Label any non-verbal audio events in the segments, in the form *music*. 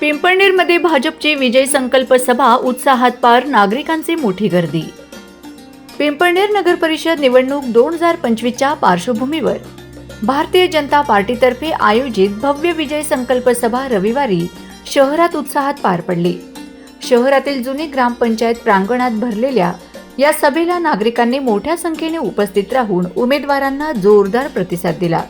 पिंपळनेरमध्ये भाजपची विजय संकल्प सभा उत्साहात पार नागरिकांची मोठी गर्दी. पिंपळनेर नगर परिषद निवडणूक दोन हजार पंचवीसच्या पार्श्वभूमीवर. भारतीय जनता पार्टीतर्फे आयोजित भव्य विजय संकल्प सभा रविवारी शहरात उत्साहात पार पडली. शहरातील जुनी ग्रामपंचायत प्रांगणात भरलेल्या या सभेला नागरिकांनी मोठ्या संख्येने उपस्थित राहून उमेदवारांना जोरदार प्रतिसाद दिला.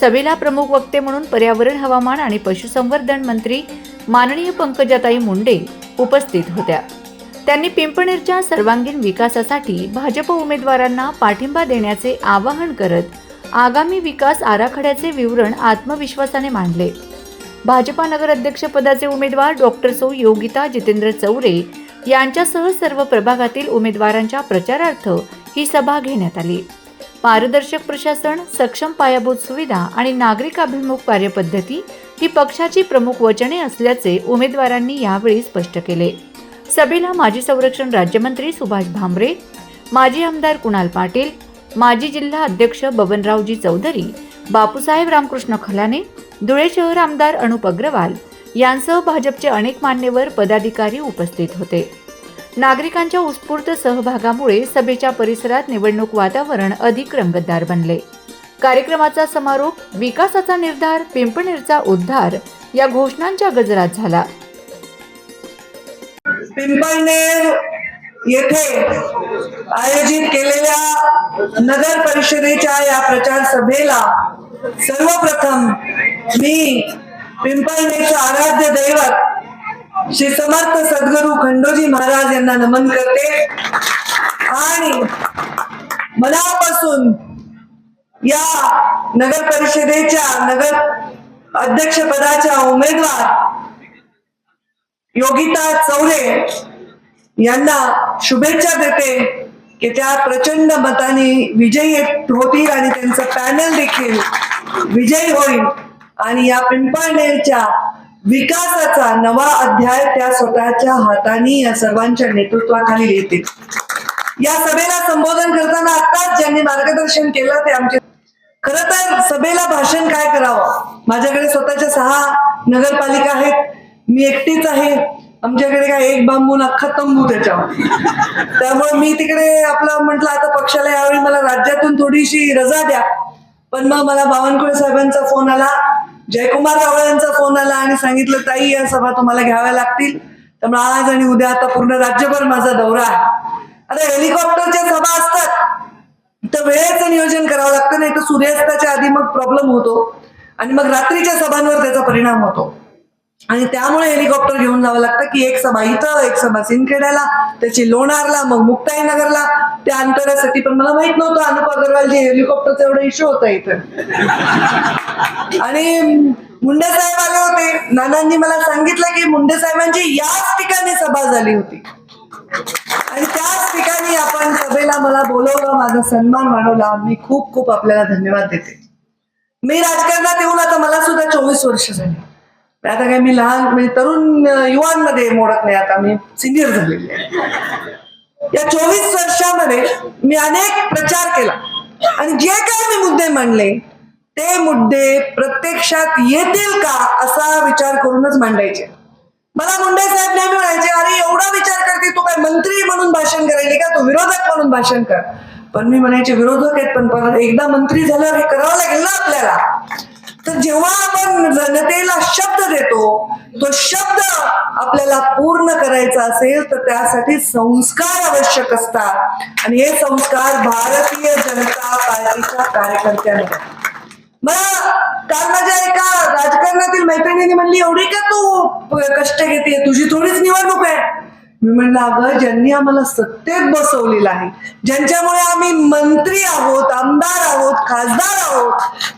सभेला प्रमुख वक्ते म्हणून पर्यावरण हवामान आणि पशुसंवर्धन मंत्री माननीय पंकजाताई मुंडे उपस्थित होत्या. त्यांनी पिंपणेरच्या सर्वांगीण विकासासाठी भाजप उमेदवारांना पाठिंबा देण्याचे आवाहन करत आगामी विकास आराखड्याचे विवरण आत्मविश्वासाने मांडले. भाजपा नगराध्यक्षपदाचे उमेदवार डॉक्टर सौ योगिता जितेंद्र चौरे यांच्यासह सर्व प्रभागातील उमेदवारांच्या प्रचारार्थ ही सभा घेण्यात आली. पारदर्शक प्रशासन सक्षम पायाभूत सुविधा आणि नागरिकाभिमुख कार्यपद्धती ही पक्षाची प्रमुख वचने असल्याचे उमेदवारांनी यावेळी स्पष्ट केले. सभेला माजी संरक्षण राज्यमंत्री सुभाष भामरे माजी आमदार कुणाल पाटील माजी जिल्हा अध्यक्ष बबनरावजी चौधरी बापूसाहेब रामकृष्ण खलाने धुळे शहर आमदार अनुप अग्रवाल यांसह भाजपचे अनेक मान्यवर पदाधिकारी उपस्थित होते. नागरिकांच्या उत्स्फूर्त सहभागामुळे सभेच्या परिसरात निवडणूक वातावरण अधिक रंगतदार बनले. कार्यक्रमाचा समारोप विकासाचा निर्धार पिंपणेरचा उद्धार या घोषणांच्या गजरात झाला. पिंपळनेर येथे आयोजित केलेल्या नगर परिषदेच्या या प्रचार सभेला सर्वप्रथम मी पिंपळनेरचं आराध्य दैवत श्री समर्थ सद्गुरू खंडोजी महाराज यांना नमन करते. आणि मनापासून या नगर परिषदेच्या नगर अध्यक्षपदाच्या उमेदवार योगिता चौरे यांना शुभेच्छा देते की त्या प्रचंड मताने विजयी होतील आणि त्यांचं पॅनल देखील विजयी होईल. आणि या पिंपळनेरच्या विकासाचा नवा अध्याय त्या स्वतःच्या हाताने या सर्वांच्या नेतृत्वाखाली येते या सभेला संबोधन करताना आताच ज्यांनी मार्गदर्शन केलं ते आमचे खर तर सभेला भाषण काय करावं? माझ्याकडे स्वतःच्या सहा नगरपालिका आहेत. मी एकटीच आहे. आमच्याकडे काय एक बांबून अख्खा तंबू त्याच्यावर. त्यामुळे मी तिकडे आपलं म्हंटल आता पक्षाला यावेळी मला राज्यातून थोडीशी रजा द्या. पण मग मला बावनकुळे साहेबांचा फोन आला. जयकुमार रावळ यांचा फोन आला आणि सांगितलं ताई या सभा तुम्हाला घ्याव्या लागतील. त्यामुळे आज आणि उद्या आता पूर्ण राज्यभर माझा दौरा आहे. आता हेलिकॉप्टरच्या सभा असतात. तर वेळेचं नियोजन करावं लागतं नाही तर सूर्यास्ताच्या आधी मग प्रॉब्लेम होतो. आणि मग रात्रीच्या सभांवर त्याचा परिणाम होतो. आणि त्यामुळे हेलिकॉप्टर घेऊन जावं लागतं की एक सभा इथं एक सभा सिंदखेड्याला त्याची लोणारला मग मुक्ताईनगरला. त्या अंतरासाठी पण मला माहीत नव्हतं अनुप अग्रवाल जे हेलिकॉप्टरचा एवढा इश्यू होता इथं. आणि मुंडे साहेब आले होते. नानांनी मला सांगितलं की मुंडे साहेबांची याच ठिकाणी सभा झाली होती. आणि त्याच ठिकाणी आपण सभेला मला बोलवलं माझा सन्मान वाढवला. मी खूप खूप आपल्याला धन्यवाद देते. मी राजकारणात येऊन आता मला सुद्धा चोवीस वर्ष झाली. आता काय मी लहान म्हणजे तरुण युवांमध्ये मोडत नाही. आता मी सिनियर झालेली आहे. या चोवीस वर्षामध्ये मी अनेक प्रचार केला. आणि जे काही मी मुद्दे मांडले ते मुद्दे प्रत्यक्षात येतील का असा विचार करूनच मांडायचे. मला मुंडे साहेब नेहमी म्हणायचे अरे एवढा विचार करते तू काय मंत्री म्हणून भाषण करायली का? तू विरोधक म्हणून भाषण कर. पण मी म्हणायचे विरोधक आहेत पण परत एकदा मंत्री झाल्यावर हे करावं लागेल ना आपल्याला? तर जेव्हा आपण जनतेला शब्द देतो तो शब्द आपल्याला पूर्ण करायचा असेल तर त्यासाठी संस्कार आवश्यक असतात. आणि हे संस्कार भारतीय जनता पार्टीच्या कार्यकर्त्यांना मला काल माझ्या एका राजकारणातील मैत्रिणीने म्हणली एवढी का तू कष्ट घेते तुझी थोडीच निवडणूक आहे. मी म्हणलं अगं ज्यांनी आम्हाला सत्तेत बसवलेलं आहे ज्यांच्यामुळे आम्ही मंत्री आहोत आमदार आहोत खासदार आहोत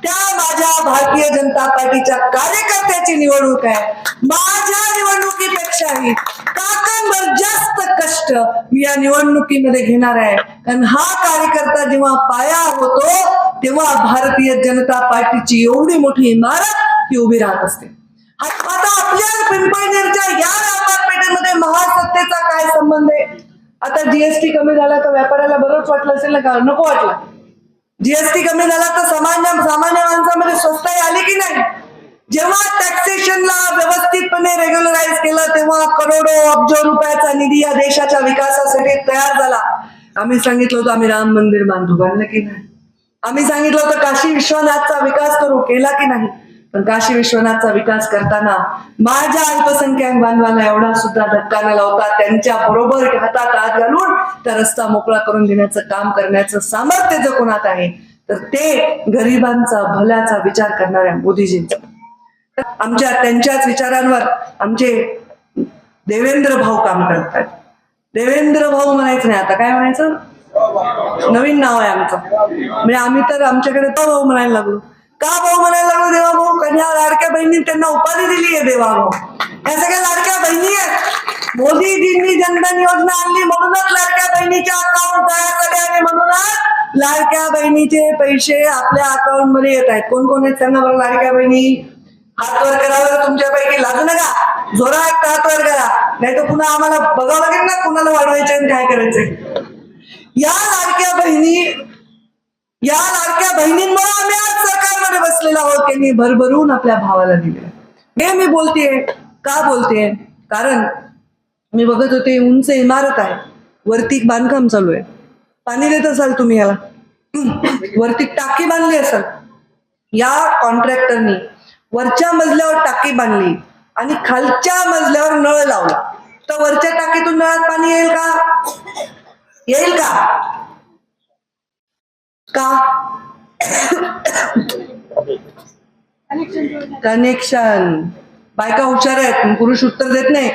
भारतीय जनता पार्टीच्या कार्यकर्त्याची निवडणूक आहे. माझ्या निवडणुकीपेक्षाही काकांवर जास्त कष्ट मी या निवडणुकीमध्ये घेणार आहे. कारण हा कार्यकर्ता जेव्हा पाया होतो तेव्हा भारतीय जनता पार्टीची एवढी मोठी इमारत ही उभी राहत असते. आता आपल्या पिंपळनेरच्या या व्यापार पेठेमध्ये महासत्तेचा काय संबंध आहे? आता जीएसटी कमी झाला तर व्यापाऱ्याला बरंच वाटलं असेल ना का? नको वाटलं. जीएसटी कमी झाला तर सामान्य सामान्य माणसामध्ये स्वस्ताही आली की नाही? जेव्हा टॅक्सेशनला व्यवस्थितपणे रेग्युलराईज केलं तेव्हा करोडो अब्ज रुपयाचा निधी या देशाच्या विकासासाठी तयार झाला. आम्ही सांगितलं होतं आम्ही राम मंदिर बांधू. बांधलं की नाही? आम्ही सांगितलं होतं काशी विश्वनाथचा विकास करू. केला की नाही? पण काशी विश्वनाथचा विकास करताना माझ्या अल्पसंख्याक बांधवांना एवढा सुद्धा धक्का न लावता त्यांच्या बरोबर हातात हात घालून त्या रस्ता मोकळा करून देण्याचं काम करण्याचं सामर्थ्य जर कोणात आहे. तर ते गरिबांचा भल्याचा विचार करणाऱ्या मोदीजींचा. आमच्या त्यांच्याच विचारांवर आमचे देवेंद्र भाऊ काम करतात. देवेंद्र भाऊ म्हणायचं नाही आता. काय म्हणायचं? नवीन नाव आहे आमचं. म्हणजे आम्ही तर आमच्याकडे तो भाऊ म्हणायला लागलो. का भाऊ म्हणायला लागलो देवा भाऊ? कन्या लाडक्या बहिणी त्यांना उपाधी दिली आहे देवा भाऊ. या सगळ्या लाडक्या बहिणी आहेत. मोदीजींनी जनधन योजना आणली म्हणूनच लाडक्या बहिणीच्या अकाउंट तयार झाले आणि म्हणूनच लाडक्या बहिणीचे पैसे आपल्या अकाउंटमध्ये येत आहेत. कोण कोण आहेत त्यांना बरं लाडक्या बहिणी? हातवर करावं तुमच्यापैकी. लागू नका. जोरा एक हातवर करा. नाही तर पुन्हा आम्हाला बघावं लागेल ना कुणाला वाढवायचं आणि काय करायचंय. या लाडक्या बहिणी या लाडक्या बहिणींमुळे आम्ही आज सरकारमध्ये बसलेलो आहोत त्यांनी भरभरून आपल्या भावाला दिले हे मी बोलतेय. का बोलतेय? कारण मी बघत होते उंच इमारत आहे. वरती बांधकाम चालू आहे. पाणी देत असाल तुम्ही याला? *clears throat* वरती टाकी बांधली असाल. या कॉन्ट्रॅक्टरनी वरच्या मजल्यावर टाकी बांधली आणि खालच्या मजल्यावर नळ लावला. तर वरच्या टाकीतून नळात पाणी येईल का? येईल का? का? कनेक्शन बायका हुशार आहेत पुरुष उत्तर देत नाही.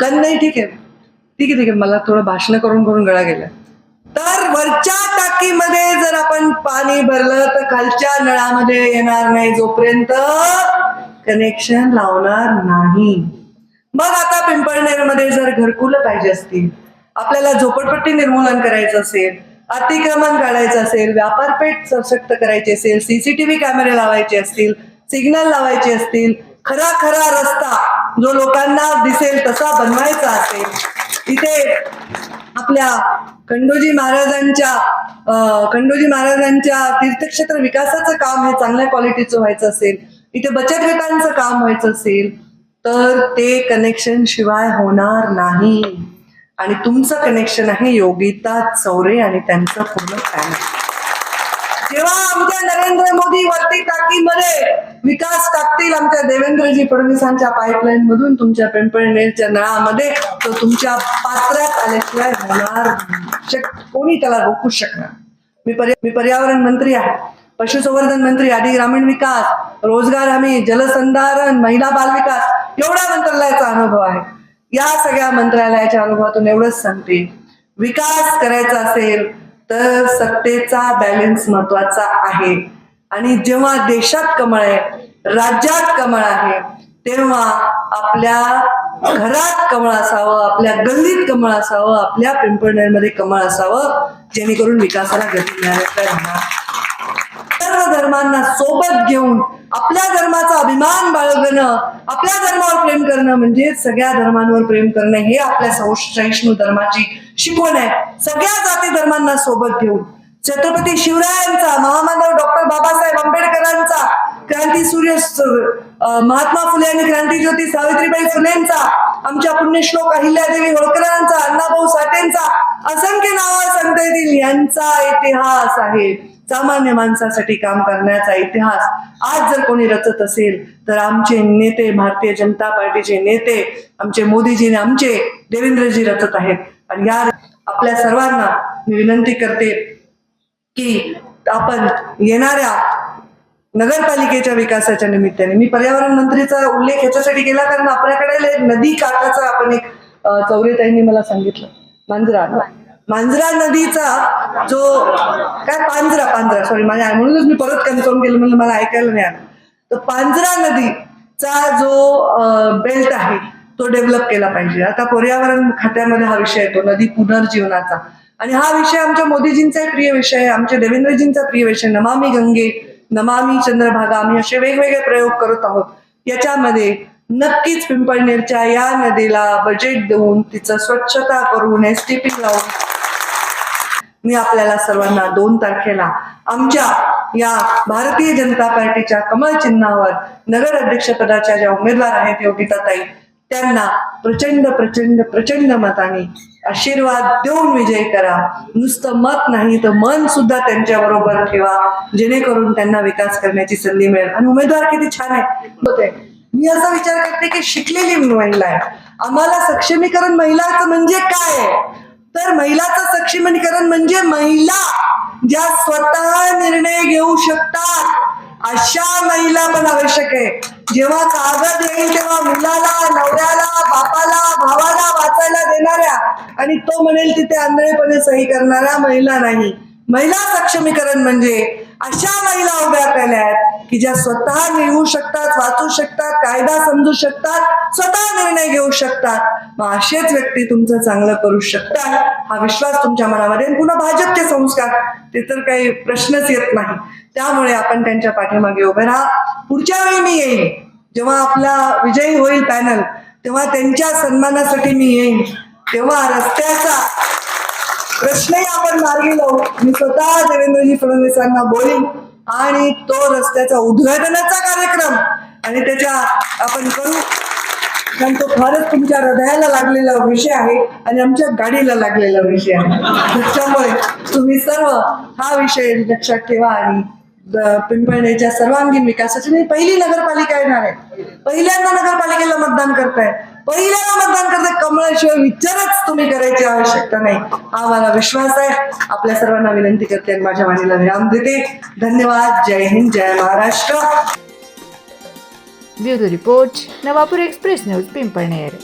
कन नाही ठीक आहे. ठीक आहे ठीक आहे. मला थोडं भाषण करून करून गळा गेला. तर वरच्या टाकीमध्ये जर आपण पाणी भरलं तर खालच्या नळामध्ये येणार नाही जोपर्यंत कनेक्शन लावणार नाही. मग आता पिंपळनेरमध्ये जर घरकुलं पाहिजे असतील आपल्याला झोपडपट्टी निर्मूलन करायचं असेल अतिक्रमण काढायचं असेल व्यापारपेठ सशक्त करायची असेल सीसीटीव्ही कॅमेरे लावायचे असतील सिग्नल लावायचे असतील खरा खरा रस्ता जो लोकांना दिसेल तसा बनवायचा असेल. इथे आपल्या खंडोजी महाराजांच्या खंडोजी महाराजांच्या तीर्थक्षेत्र विकासाचं काम हे चांगल्या क्वालिटीचं व्हायचं असेल इथे बचत गटांचं काम व्हायचं असेल तर ते कनेक्शन शिवाय होणार नाही. आणि तुमचं कनेक्शन आहे योगिता चौरे आणि त्यांचं पूर्ण फॅमिली जेव्हा आमच्या नरेंद्र मोदी वरती टाकीमध्ये विकास टाकतील आमच्या देवेंद्रजी फडणवीसांच्या पाईपलाईन मधून तुमच्या पिंपळनेरच्या नळामध्ये तो तुमच्या पात्रात आल्याशिवाय होणार कोणी त्याला रोखू शकणार? मी पर्या मी पर्यावरण मंत्री आहे पशुसंवर्धन मंत्री आदी ग्रामीण विकास रोजगार हमी जलसंधारण महिला बाल विकास एवढा मंत्रालयाचा अनुभव आहे. या सगळ्या मंत्रालयाच्या अनुभवातून एवढंच सांगते. विकास करायचा असेल तर सत्तेचा बॅलन्स महत्त्वाचा आहे. आणि जेव्हा देशात कमळ आहे राज्यात कमळ आहे तेव्हा आपल्या घरात कमळ असावं आपल्या गल्लीत कमळ असावं आपल्या पिंपळनेरमध्ये कमळ असावं जेणेकरून विकासाला गती मिळाल्याशिवाय राहणार धर्मांना सोबत घेऊन आपल्या धर्माचा अभिमान बाळगणं आपल्या धर्मावर प्रेम करणं म्हणजे सगळ्या धर्मांवर प्रेम करणं हे आपल्या सौ- सहिष्णू धर्माची शिकवण आहे. सगळ्या जाती धर्मांना सोबत घेऊन छत्रपती शिवरायांचा महामानव डॉक्टर बाबासाहेब आंबेडकरांचा क्रांती सूर्य महात्मा फुले आणि क्रांतीज्योती सावित्रीबाई फुलेंचा आमच्या पुण्यश्लोक अहिल्यादेवी होळकरांचा अण्णाभाऊ साठेंचा असंख्य नावा सांगता येतील. यांचा इतिहास आहे. सामान्य माणसासाठी काम करण्याचा इतिहास. आज जर कोणी रचत असेल तर आमचे नेते भारतीय जनता पार्टीचे नेते आमचे मोदीजी आमचे देवेंद्रजी रचत आहेत. आणि या आपल्या सर्वांना मी विनंती करते की आपण येणाऱ्या नगरपालिकेच्या विकासाच्या निमित्ताने. मी पर्यावरण मंत्रीचा उल्लेख ह्याच्यासाठी केला कारण आपल्याकडे नदी काठाचा आपण एक चौरेताईंनी मला सांगितलं. मांजरा. मांजरा नदीचा जो काय पांजरा पांजरा सॉरी माझ्या म्हणूनच मी परत कन्फर्म केलं म्हणजे मला ऐकायला नाही आलं. तर पांजरा नदीचा जो बेल्ट आहे तो डेव्हलप केला पाहिजे. आता पर्यावरण खात्यामध्ये हा विषय येतो नदी पुनर्जीवनाचा. आणि हा विषय आमच्या मोदीजींचा प्रिय विषय आहे आमच्या देवेंद्रजींचा प्रिय विषय नमामी गंगे नमामी चंद्रभागा आम्ही असे वेगवेगळे प्रयोग करत आहोत. याच्यामध्ये नक्कीच पिंपळनेरच्या या नदीला बजेट देऊन तिचं स्वच्छता करून एस लावून मी आपल्याला सर्वांना दोन तारखेला आमच्या या भारतीय जनता पार्टीच्या कमळ चिन्हावर नगर अध्यक्षपदाच्या ज्या उमेदवार आहेत योगिताताई त्यांना प्रचंड प्रचंड प्रचंड मताने आशीर्वाद देऊन विजय करा. नुसतं मत नाही तर मन सुद्धा त्यांच्या बरोबर ठेवा. जेणेकरून त्यांना विकास करण्याची संधी मिळेल. आणि उमेदवार किती छान आहे. होते मी असा विचार करते की शिकलेली महिला आहे. आम्हाला सक्षमीकरण महिलाचं म्हणजे काय तर महिलाचं सक्षमीकरण म्हणजे महिला ज्या स्वतः निर्णय घेऊ शकतात. अशा महिला पण आवश्यक आहे. जेव्हा कागद येईल तेव्हा मुलाला नवऱ्याला बापाला भावाला वाचायला देणाऱ्या आणि तो म्हणेल तिथे आंधळेपणे सही करणाऱ्या महिला नाही. महिला सक्षमीकरण म्हणजे अशा महिला उभ्या केल्या आहेत की ज्या स्वतः लिहू शकतात वाचू शकतात कायदा समजू शकतात स्वतः निर्णय घेऊ शकतात. मग असेच व्यक्ती तुमचं चांगलं करू शकतात. हा विश्वास तुमच्या मनामध्ये आणि पुन्हा भाजपचे संस्कार ते तर काही प्रश्नच येत नाही. त्यामुळे आपण त्यांच्या पाठीमागे उभे राहा. पुढच्या वेळी मी येईन. जेव्हा आपला विजयी होईल पॅनल तेव्हा त्यांच्या सन्मानासाठी मी येईन. तेव्हा रस्त्याचा प्रश्नही आपण मार्गी लावू. मी स्वतः देवेंद्रजी फडणवीसांना बोलीन. आणि तो रस्त्याचा उद्घाटनाचा कार्यक्रम. आणि त्याच्या आपण करू. कारण तो फारच तुमच्या हृदयाला लागलेला विषय आहे आणि आमच्या गाडीला लागलेला विषय आहे. त्याच्यामुळे तुम्ही सर्व हा विषय लक्षात ठेवा आणि द- सर्वांगीण विकासाची मी पहिली नगरपालिका येणार आहे. पहिल्यांदा नगरपालिकेला मतदान करताय. पहिल्यांदा मतदान करताय. कमळाशिवाय विचारच तुम्ही करायची आवश्यकता नाही. हा मला विश्वास आहे. आपल्या सर्वांना विनंती करते आणि माझ्या वाणीला विराम देते. धन्यवाद. जय हिंद. जय Maharashtra. Bureau report Navapur express news Pimpalner.